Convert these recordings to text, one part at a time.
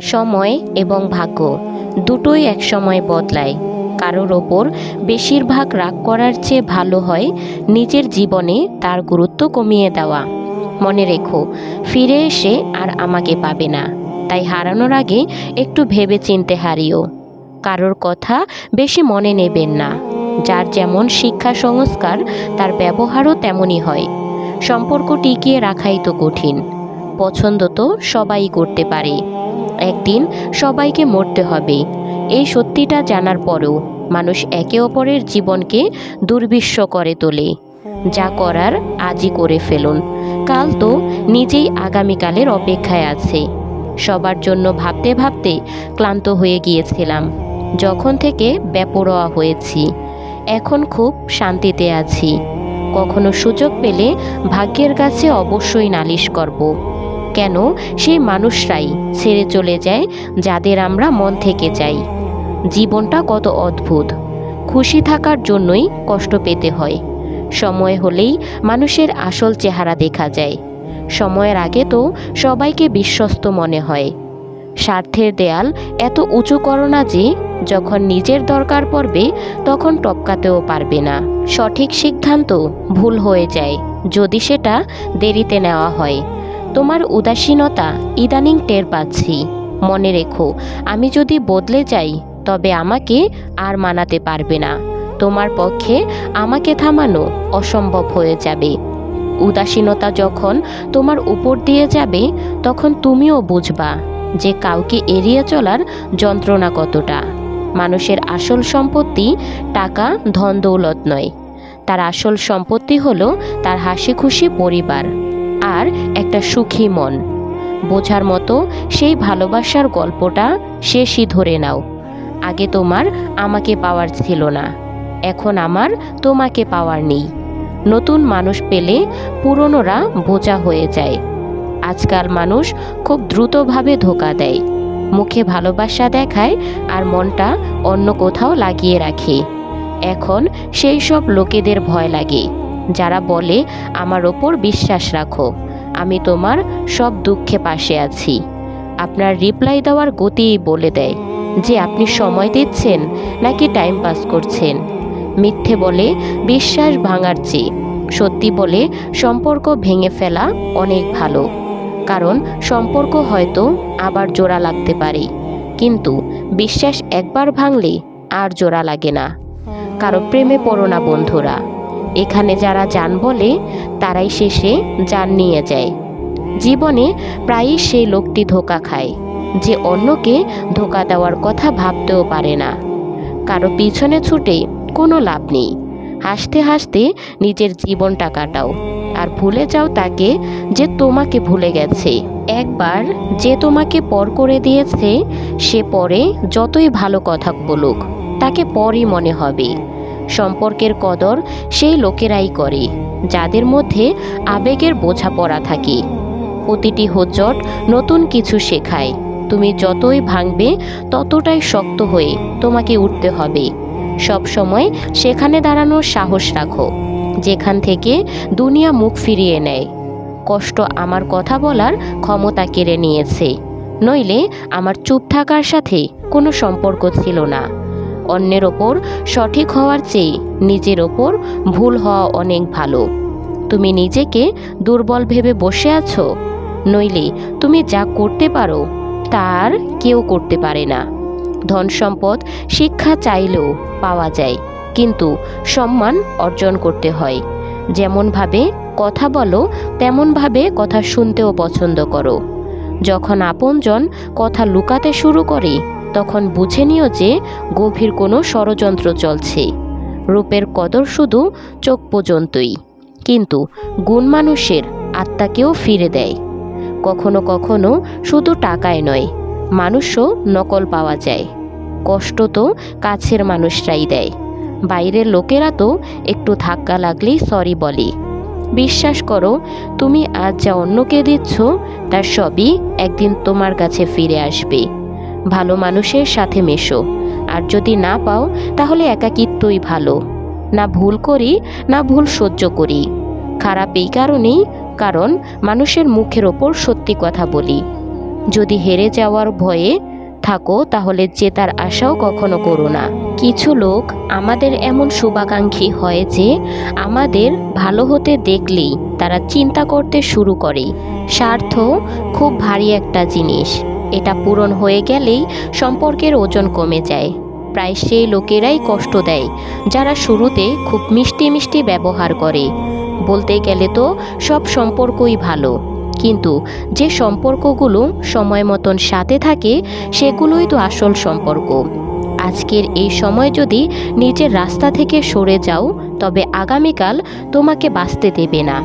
সময় এবং ভাগ্য দুটোই একসময় বদলায়। কারোর ওপর বেশিরভাগ রাগ করার চেয়ে ভালো হয় নিজের জীবনে তার গুরুত্ব কমিয়ে দেওয়া। মনে রেখো, ফিরে এসে আর আমাকে পাবে না। তাই হারানোর আগে একটু ভেবে চিনতে হারিও। কারোর কথা বেশি মনে নেবেন না। যার যেমন শিক্ষা সংস্কার, তার ব্যবহারও তেমনই হয়। সম্পর্ক টিকিয়ে রাখাই তো কঠিন। পছন্দ তো সবাই করতে পারে। একদিন সবাইকে মরতে হবে। এই সত্যিটা জানার পরেও মানুষ একে অপরের জীবনকে দুর্বিশ্ব করে তোলে। যা করার আজই করে ফেলুন। কাল তো নিজেই আগামীকালের অপেক্ষায় আছে। সবার জন্য ভাবতে ভাবতে ক্লান্ত হয়ে গিয়েছিলাম। যখন থেকে বেপরোয়া হয়েছি, এখন খুব শান্তিতে আছি। কখনো সুযোগ পেলে ভাগ্যের কাছে অবশ্যই নালিশ করব। কেন সেই মানুষরাই ছেড়ে চলে যায় যাদের আমরা মন থেকে চাই। জীবনটা কত অদ্ভুত। খুশি থাকার জন্যই কষ্ট পেতে হয়। সময় হলেই মানুষের আসল চেহারা দেখা যায়। সময়ের আগে তো সবাইকে বিশ্বস্ত মনে হয়। স্বার্থের দেয়াল এত উঁচু করো না যে, যখন নিজের দরকার পড়বে, তখন টপকাতেও পারবে না। সঠিক সিদ্ধান্ত ভুল হয়ে যায়। যদি সেটা দেরিতে নেওয়া হয় তোমার উদাসীনতা ইদানিং টের পাচ্ছি। মনে রেখো, আমি যদি বদলে যাই, তবে আমাকে আর মানাতে পারবে না। তোমার পক্ষে আমাকে থামানো অসম্ভব হয়ে যাবে। উদাসীনতা যখন তোমার উপর দিয়ে যাবে, তখন তুমিও বুঝবা যে কাউকে এড়িয়ে চলার যন্ত্রণা কতটা। মানুষের আসল সম্পত্তি টাকা, ধন, দৌলত নয়। তার আসল সম্পত্তি হলো তার হাসি খুশি পরিবার। আর একটা সুখী মন। বোঝার মতো সেই ভালোবাসার গল্পটা শেষই ধরে নাও। আগে তোমার আমাকে পাওয়ার ছিল না, এখন আমার তোমাকে পাওয়ার নেই। নতুন মানুষ পেলে পুরনোরা বোঝা হয়ে যায়। আজকাল মানুষ খুব দ্রুতভাবে ধোকা দেয়। মুখে ভালোবাসা দেখায় আর মনটা অন্য কোথাও লাগিয়ে রাখে। এখন সেই সব লোকেদের ভয় লাগে, যারা বলে, আমার ওপর বিশ্বাস রাখো। আমি তোমার সব দুঃখে পাশে আছি। আপনার রিপ্লাই দেওয়ার গতিই বলে দেয় যে আপনি সময় দিচ্ছেন নাকি টাইম পাস করছেন। মিথ্যে বলে বিশ্বাস ভাঙার চেয়ে, সত্যি বলে সম্পর্ক ভেঙে ফেলা অনেক ভালো। কারণ সম্পর্ক হয়তো আবার জোড়া লাগতে পারে, কিন্তু বিশ্বাস একবার ভাঙলে আর জোড়া লাগে না। কারও প্রেমে পড়ো না বন্ধুরা। এখানে যারা যান বলে, তারাই শেষে যান নিয়ে যায়। জীবনে প্রায়ই সেই লোকটি ধোকা খায়, যে অন্যকে ধোকা দেওয়ার কথা ভাবতেও পারে না। কারও পিছনে ছুটে কোনো লাভ নেই। হাসতে হাসতে নিজের জীবনটা কাটাও, আর ভুলে যাও তাকে যে তোমাকে ভুলে গেছে। একবার যে তোমাকে পর করে দিয়েছে, সে পরে যতই ভালো কথা বলুক, তাকে পরই মনে হবে। সম্পর্কের কদর সেই লোকেরাই করে, যাদের মধ্যে আবেগের বোঝাপড়া থাকে। প্রতিটি হোজট নতুন কিছু শেখায়। তুমি যতই ভাঙবে, ততটাই শক্ত হয়ে তোমাকে উঠতে হবে। সব সময় সেখানে দাঁড়ানোর সাহস রাখো, যেখান থেকে দুনিয়া মুখ ফিরিয়ে নেয়। কষ্ট আমার কথা বলার ক্ষমতা কেড়ে নিয়েছে, নইলে আমার চুপ থাকার সাথে কোনো সম্পর্ক ছিল না। অন্যের ওপর সঠিক হওয়ার চেয়ে নিজের ওপর ভুল হওয়া অনেক ভালো। তুমি নিজেকে দুর্বল ভেবে বসে আছো? নইলে তুমি যা করতে পারো, তার কেউ করতে পারে না। ধন সম্পদ, শিক্ষা চাইলেও পাওয়া যায়, কিন্তু সম্মান অর্জন করতে হয়। যেমনভাবে কথা বলো তেমনভাবে কথা শুনতেও পছন্দ করো। যখন আপনজন কথা লুকাতে শুরু করে তখন বুঝে নিও যে গভীর কোনো ষড়যন্ত্র চলছে। রূপের কদর শুধু চোখ পর্যন্তই। কিন্তু গুণ মানুষের আত্মাকেও ফিরে দেয়। কখনো কখনো শুধু টাকায় নয়, মানুষও নকল পাওয়া যায়। কষ্ট তো কাছের মানুষরাই দেয়, বাইরের লোকেরা তো একটু ধাক্কা লাগলেই সরি বলে। বিশ্বাস করো, তুমি আজ যা অন্যকে দিচ্ছ, তার সবই একদিন তোমার কাছে ফিরে আসবে। ভালো মানুষের সাথে মেশো। আর যদি না পাও, তাহলে একাকিত্বই ভালো। না ভুল করি, না ভুল সহ্য করি। খারাপ এই কারণেই, কারণ মানুষের মুখের ওপর সত্যি কথা বলি। যদি হেরে যাওয়ার ভয়ে থাকো, তাহলে জেতার আশাও কখনো করো না। কিছু লোক আমাদের এমন শুভাকাঙ্ক্ষী হয় যে, আমাদের ভালো হতে দেখলেই তারা চিন্তা করতে শুরু করে। স্বার্থ খুব ভারী একটা জিনিস। এটা পূরণ হয়ে গেলেই সম্পর্কের ওজন কমে যায়। প্রায় সেই লোকেরাই কষ্ট দেয়, যারা শুরুতে খুব মিষ্টি মিষ্টি ব্যবহার করে। বলতে গেলে তো সব সম্পর্কই ভালো, কিন্তু যে সম্পর্কগুলো সময় মতন সাথে থাকে, সেগুলোই তো আসল সম্পর্ক। আজকের এই সময় যদি নিজের রাস্তা থেকে সরে যাও, তবে আগামীকাল তোমাকে বাঁচতে দেবে না।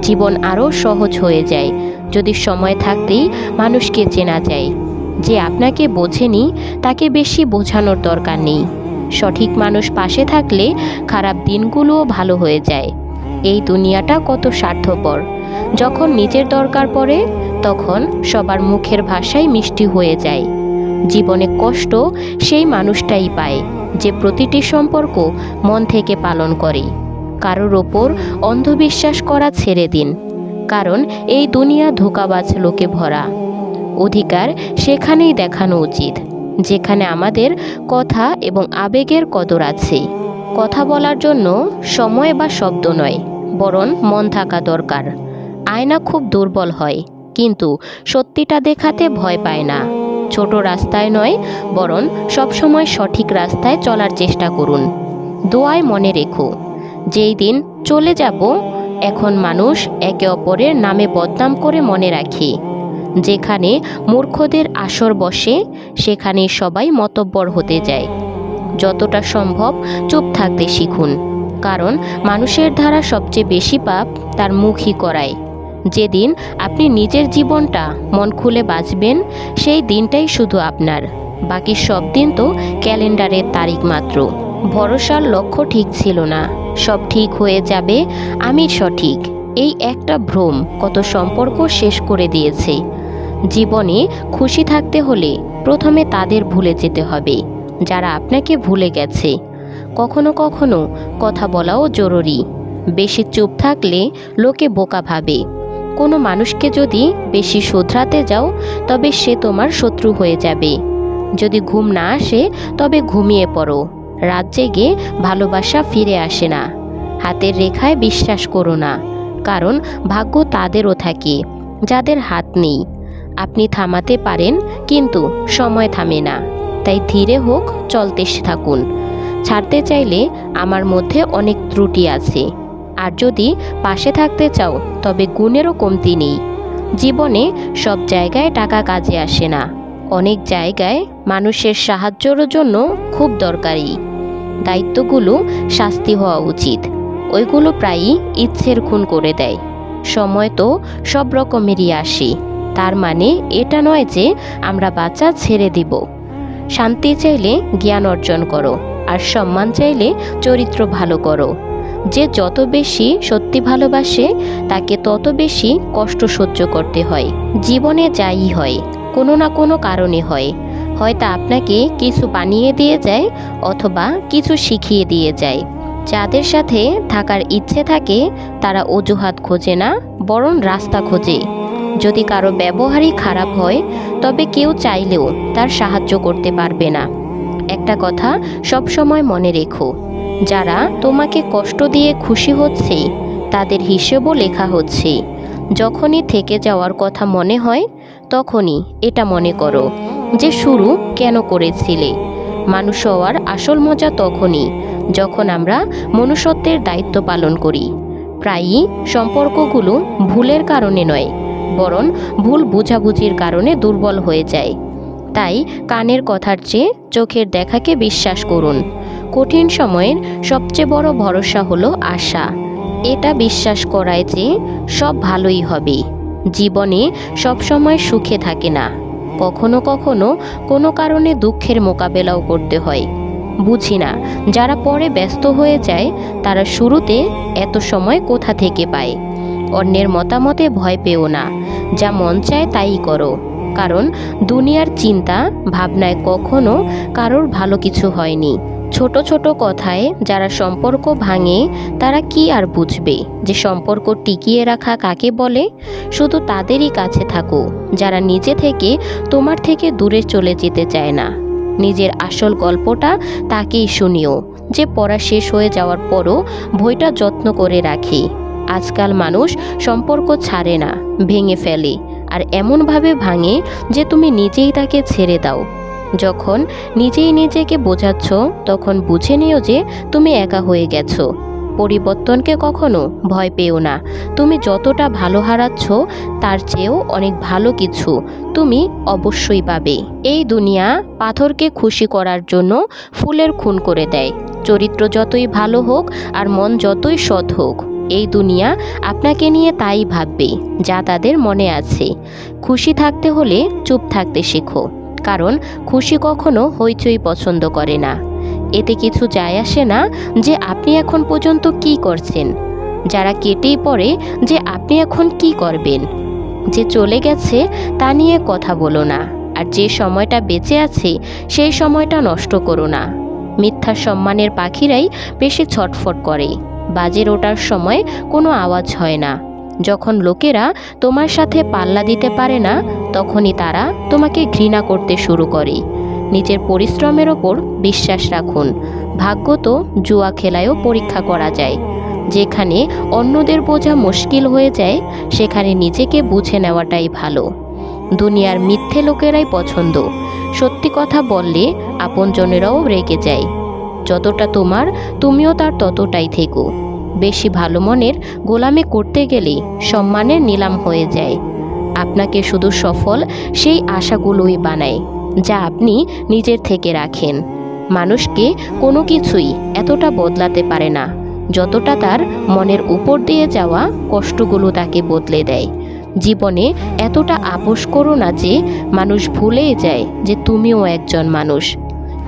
জীবন আরও সহজ হয়ে যায়। যদি সময় থাকতেই মানুষকে চেনা যায়। যে আপনাকে বোঝেনি, তাকে বেশি বোঝানোর দরকার নেই। সঠিক মানুষ পাশে থাকলে খারাপ দিনগুলোও ভালো হয়ে যায়। এই দুনিয়াটা কত স্বার্থপর। যখন নিজের দরকার পড়ে, তখন সবার মুখের ভাষাই মিষ্টি হয়ে যায়। জীবনে কষ্ট সেই মানুষটাই পায়, যে প্রতিটি সম্পর্ক মন থেকে পালন করে। কারোর ওপর অন্ধবিশ্বাস করা ছেড়ে দিন। কারণ এই দুনিয়া ধোকাবাজ লোকে ভরা। অধিকার সেখানেই দেখানো উচিত, যেখানে আমাদের কথা এবং আবেগের কদর আছে। কথা বলার জন্য সময় বা শব্দ নয়, বরং মন থাকা দরকার। আয়না খুব দুর্বল হয়, কিন্তু সত্যিটা দেখাতে ভয় পায় না। ছোট রাস্তায় নয়, বরং সবসময় সঠিক রাস্তায় চলার চেষ্টা করুন। দোয়ায় মনে রেখো, যেই দিন চলে যাব এখন মানুষ একে অপরের নামে বদনাম করে মনে রাখে। যেখানে মূর্খদের আসর বসে সেখানে সবাই মতব্বর হতে যায়। যতটা সম্ভব চুপ থাকতে শিখুন, কারণ মানুষের দ্বারা সবচেয়ে বেশি পাপ তার মুখই করায়। যেদিন আপনি নিজের জীবনটা মন খুলে বাঁচবেন, সেই দিনটাই শুধু আপনার, বাকি সব দিন তো ক্যালেন্ডারের তারিখ মাত্র। ভরসার লক্ষ্য ঠিক ছিল না। সব ঠিক হয়ে যাবে আমি সঠিক। এই একটা ভ্রম কত সম্পর্ক শেষ করে দিয়েছে। জীবনে খুশি থাকতে হলে প্রথমে তাদের ভুলে যেতে হবে, যারা আপনাকে ভুলে গেছে। কখনো কখনো কথা বলাও জরুরি। বেশি চুপ থাকলে লোকে বোকা ভাবে। কোনো মানুষকে যদি বেশি শোধরাতে যাও, তবে সে তোমার শত্রু হয়ে যাবে। যদি ঘুম না আসে, তবে ঘুমিয়ে পড়ো। রাত জেগে ভালোবাসা ফিরে আসে না। হাতের রেখায় বিশ্বাস করো না, কারণ ভাগ্য তাদেরও থাকে, যাদের হাত নেই। আপনি থামাতে পারেন, কিন্তু সময় থামে না। তাই ধীরে হোক, চলতে থাকুন। ছাড়তে চাইলে আমার মধ্যে অনেক ত্রুটি আছে। আর যদি পাশে থাকতে চাও, তবে গুণেরও কমতি নেই। জীবনে সব জায়গায় টাকা কাজে আসে না। অনেক জায়গায় মানুষের সাহায্যের জন্য খুব দরকারি। দায়িত্বগুলো শাস্তি হওয়া উচিত। ওইগুলো প্রায়ই ইচ্ছের খুন করে দেয়। সময় তো সব রকমেরই আসে। তার মানে এটা নয় যে আমরা বাচ্চা ছেড়ে দিব। শান্তি চাইলে জ্ঞান অর্জন করো, আর সম্মান চাইলে চরিত্র ভালো করো। যে যত বেশি সত্যি ভালোবাসে, তাকে তত বেশি কষ্ট সহ্য করতে হয়। জীবনে যাই হয়, কোনো না কোনো কারণে হয়। হয়তো আপনাকে কিছু বানিয়ে দিয়ে যায় অথবা কিছু শিখিয়ে দিয়ে যায়। যাদের সাথে থাকার ইচ্ছে থাকে, তারা অজুহাত খোঁজে না, বরং রাস্তা খোঁজে। যদি কারও ব্যবহারই খারাপ হয়, তবে কেউ চাইলেও তার সাহায্য করতে পারবে না। একটা কথা সব সময় মনে রেখো, যারা তোমাকে কষ্ট দিয়ে খুশি হচ্ছে, তাদের হিসেবও লেখা হচ্ছে। যখনই থেকে যাওয়ার কথা মনে হয়, তখনই এটা মনে করো। যে শুরু কেন করেছিলে? মানুষ হওয়ার আসল মজা তখনই, যখন আমরা মনুষ্যত্বের দায়িত্ব পালন করি। প্রায়ই সম্পর্কগুলো ভুলের কারণে নয়, বরং ভুল বোঝাবুঝির কারণে দুর্বল হয়ে যায়। তাই কানের কথার চেয়ে চোখের দেখাকে বিশ্বাস করুন। কঠিন সময়ের সবচেয়ে বড় ভরসা হলো আশা। এটা বিশ্বাস করায় যে সব ভালোই হবে। জীবনে সবসময় সুখে থাকে না। কখনো কখনো কোনো কারণে দুঃখের মোকাবেলাও করতে হয়। বুঝি না, যারা পরে ব্যস্ত হয়ে যায়, তারা শুরুতে এত সময় কোথা থেকে পায়? অন্যের মতামতে ভয় পেও না, যা মন চায় তাই করো। কারণ দুনিয়ার চিন্তা, ভাবনায় কখনো কারোর ভালো কিছু হয়নি। ছোট ছোট কথায় যারা সম্পর্ক ভাঙে, তারা কি আর বুঝবে যে সম্পর্ক টিকিয়ে রাখা কাকে বলে? শুধু তাদেরই কাছে থাকো, যারা নিজে থেকে তোমার থেকে দূরে চলে যেতে চায় না। নিজের আসল গল্পটা তাকেই শুনিও, যে পড়া শেষ হয়ে যাওয়ার পরও বইটা যত্ন করে রাখি। আজকাল মানুষ সম্পর্ক ছাড়ে না, ভেঙে ফেলে। আর এমনভাবে ভাঙে যে তুমি নিজেই তাকে ছেড়ে দাও। যখন নিজেই নিজেকে বোঝাচ্ছ, তখন বুঝে নিও যে তুমি একা হয়ে গেছো। পরিবর্তনকে কখনো ভয় পেও না। তুমি যতটা ভালো হারাচ্ছ, তার চেয়েও অনেক ভালো কিছু তুমি অবশ্যই পাবে। এই দুনিয়া পাথরকে খুশি করার জন্য ফুলের খুন করে দেয়। চরিত্র যতই ভালো হোক আর মন যতই সৎ হোক এই দুনিয়া আপনাকে নিয়ে তাই ভাববে, যা তাদের মনে আছে। খুশি থাকতে হলে চুপ থাকতে শেখো, কারণ খুশি কখনো হইচই পছন্দ করে না। এতে কিছু যায় আসে না যে আপনি এখন পর্যন্ত কি করছেন, যারা কেটেই পড়ে যে আপনি এখন কি করবেন। যে চলে গেছে তা নিয়ে কথা বলো না, আর যে সময়টা বেঁচে আছে সেই সময়টা নষ্ট করো না। মিথ্যা সম্মানের পাখিরাই বেশি ছটফট করে। বাজে ওঠার সময় কোনো আওয়াজ হয় না। যখন লোকেরা তোমার সাথে পাল্লা দিতে পারে না, তখনই তারা তোমাকে ঘৃণা করতে শুরু করে। নিজের পরিশ্রমের ওপর বিশ্বাস রাখুন। ভাগ্য তো জুয়া খেলায়ও পরীক্ষা করা যায়। যেখানে অন্যদের বোঝা মুশকিল হয়ে যায়, সেখানে নিজেকে বুঝে নেওয়াটাই ভালো। দুনিয়ার মিথ্যে লোকেরাই পছন্দ। সত্যি কথা বললে আপনজনেরাও রেগে যায়। যতটা তোমার, তুমিও তার ততটাই থেকো। বেশি ভালো মনের গোলামি করতে গেলে সম্মানের নিলাম হয়ে যায়। আপনাকে শুধু সফল সেই আশাগুলোই বানায়, যা আপনি নিজের থেকে রাখেন। মানুষকে কোনো কিছুই এতটা বদলাতে পারে না। যতটা তার মনের উপর দিয়ে যাওয়া কষ্টগুলো তাকে বদলে দেয়। জীবনে এতটা আপোষ করো না যে মানুষ ভুলেই যায় যে তুমিও একজন মানুষ।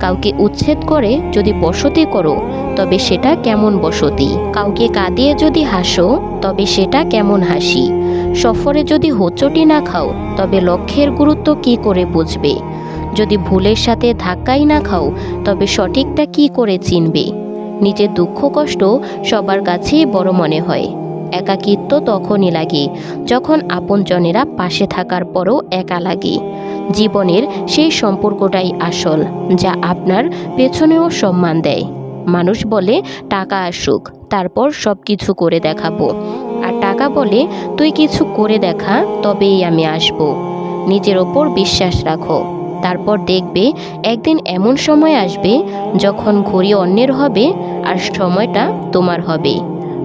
কাউকে উচ্ছেদ করে যদি বসতি করো, তবে সেটা কেমন বসতি? কাউকে কাঁদিয়ে যদি হাসো, তবে সেটা কেমন হাসি? সফরে যদি হোচটি না খাও, তবে লক্ষ্যের গুরুত্ব কি করে বুঝবে? যদি ভুলের সাথে ধাক্কাই না খাও, তবে সঠিকটা কি করে চিনবে? নিজের দুঃখ কষ্ট সবার কাছেই বড় মনে হয়। একাকিত্ব তখনই লাগে, যখন আপনজনেরা পাশে থাকার পরও একা লাগে। জীবনের সেই সম্পর্কটাই আসল, যা আপনার পেছনেও সম্মান দেয়। মানুষ বলে, টাকা আসুক তারপর সব কিছু করে দেখাবো। আর টাকা বলে, তুই কিছু করে দেখা, তবেই আমি আসব। নিজের ওপর বিশ্বাস রাখো। তারপর দেখবে, একদিন এমন সময় আসবে, যখন ঘড়ি অন্যের হবে আর সময়টা তোমার হবে।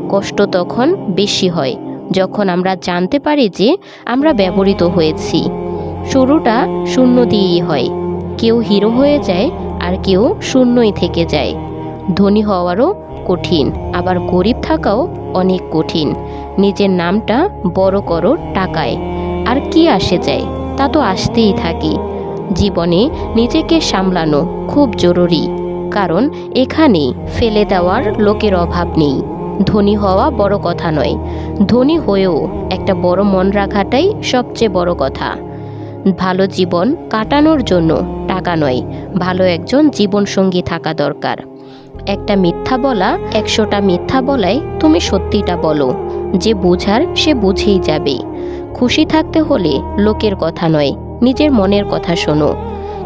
কষ্ট তখন বেশি হয়, যখন আমরা জানতে পারি যে আমরা ব্যবহৃত হয়েছি। শুরুটা শূন্য দিয়েই হয়। কেউ হিরো হয়ে যায় আর কেউ শূন্যই থেকে যায়। ধনী হওয়ারও কঠিন, আবার গরিব থাকাও অনেক কঠিন। নিজের নামটা বড় করো টাকায়। আর কি আসে যায়, তা তো আসতেই থাকে। জীবনে নিজেকে সামলানো খুব জরুরি, কারণ এখানে ফেলে দেওয়ার লোকের অভাব নেই। ধনী হওয়া বড় কথা নয়। ধনী হয়েও একটা বড় মন রাখাটাই সবচেয়ে বড় কথা। ভালো জীবন কাটানোর জন্য টাকা নয়, ভালো একজন জীবনসঙ্গী থাকা দরকার। একটা মিথ্যা বলা, একশোটা মিথ্যা বলায় তুমি সত্যিটা বলো। যে বোঝার, সে বুঝেই যাবে। খুশি থাকতে হলে লোকের কথা নয়, নিজের মনের কথা শোনো।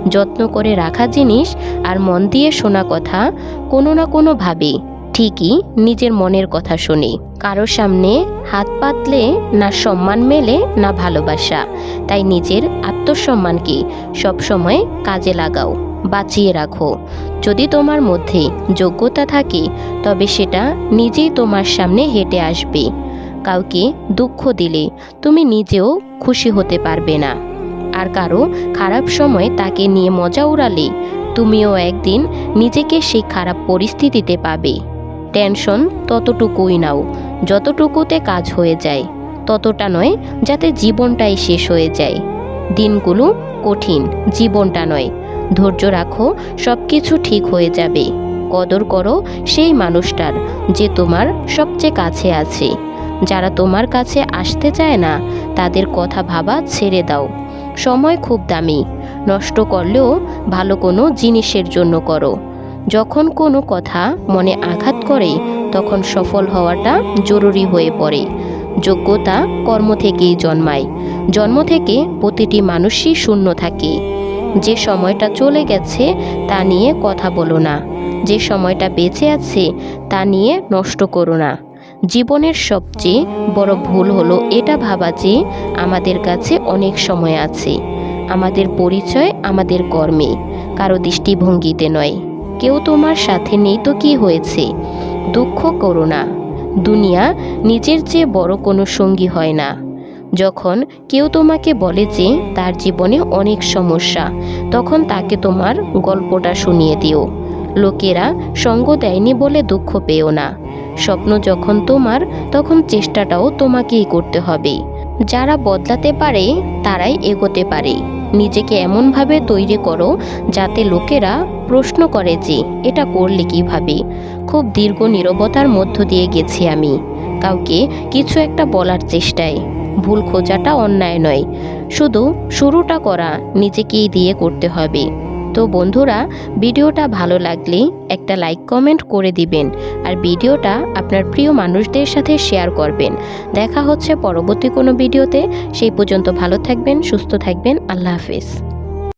যত্ন করে রাখা জিনিস আর মন দিয়ে শোনা কথা, কোনো না কোনোভাবে ঠিকই নিজের মনের কথা শুনি। কারও সামনে হাত পাতলে না সম্মান মেলে, না ভালোবাসা। তাই নিজের আত্মসম্মানকে সবসময় কাজে লাগাও, বাঁচিয়ে রাখো। যদি তোমার মধ্যে যোগ্যতা থাকে, তবে সেটা নিজেই তোমার সামনে হেঁটে আসবে। কাউকে দুঃখ দিলে তুমি নিজেও খুশি হতে পারবে না। আর কারও খারাপ সময় তাকে নিয়ে মজা উড়ালে, তুমিও একদিন নিজেকে সেই খারাপ পরিস্থিতিতে পাবে। টেনশন ততটুকুই নাও, যতটুকুতে কাজ হয়ে যায়। ততটা নয় যাতে জীবনটাই শেষ হয়ে যায়। দিনগুলো কঠিন, জীবনটা নয়। ধৈর্য রাখো সব কিছু ঠিক হয়ে যাবে। কদর করো সেই মানুষটার যে তোমার সবচেয়ে কাছে আছে। যারা তোমার কাছে আসতে চায় না, তাদের কথা ভাবা ছেড়ে দাও। সময় খুব দামি। নষ্ট করলেও ভালো কোনো জিনিসের জন্য করো। যখন কোনো কথা মনে আঘাত করে, তখন সফল হওয়াটা জরুরি হয়ে পড়ে। যোগ্যতা কর্ম থেকেই জন্মায়। জন্ম থেকে প্রতিটি মানুষই শূন্য থাকে। যে সময়টা চলে গেছে, তা নিয়ে কথা বলো না। যে সময়টা বেঁচে আছে, তা নিয়ে নষ্ট করো না। জীবনের সবচেয়ে বড় ভুল হলো এটা ভাবা যে আমাদের কাছে অনেক সময় আছে। আমাদের পরিচয় আমাদের কর্মে, কারও দৃষ্টিভঙ্গিতে নয়। কেউ তোমার সাথে নেই তো কি হয়েছে? দুঃখ করো না। দুনিয়া নিজের চেয়ে বড় কোনো সঙ্গী হয় না। যখন কেউ তোমাকে বলে যে তার জীবনে অনেক সমস্যা, তখন তাকে তোমার গল্পটা শুনিয়ে দিও। লোকেরা সঙ্গ দেয়নি বলে দুঃখ পেও না। স্বপ্ন যখন তোমার, তখন চেষ্টাটাও তোমাকেই করতে হবে। যারা বদলাতে পারে, তারাই এগোতে পারে। নিজেকে এমনভাবে তৈরি করো যাতে লোকেরা প্রশ্ন করে যে, এটা করলে কীভাবে? খুব দীর্ঘ নীরবতার মধ্য দিয়ে গেছি আমি। কাউকে কিছু একটা বলার চেষ্টায়। ভুল খোঁজাটা অন্যায় নয়। শুধু শুরুটা করা নিজেকেই দিয়ে করতে হবে। তো বন্ধুরা, ভিডিওটা ভালো লাগলে একটা লাইক কমেন্ট করে দিবেন আর ভিডিওটা আপনার প্রিয় মানুষদের সাথে শেয়ার করবেন। দেখা হচ্ছে পরবর্তী কোনো ভিডিওতে। সেই পর্যন্ত ভালো থাকবেন, সুস্থ থাকবেন। আল্লাহ হাফেজ।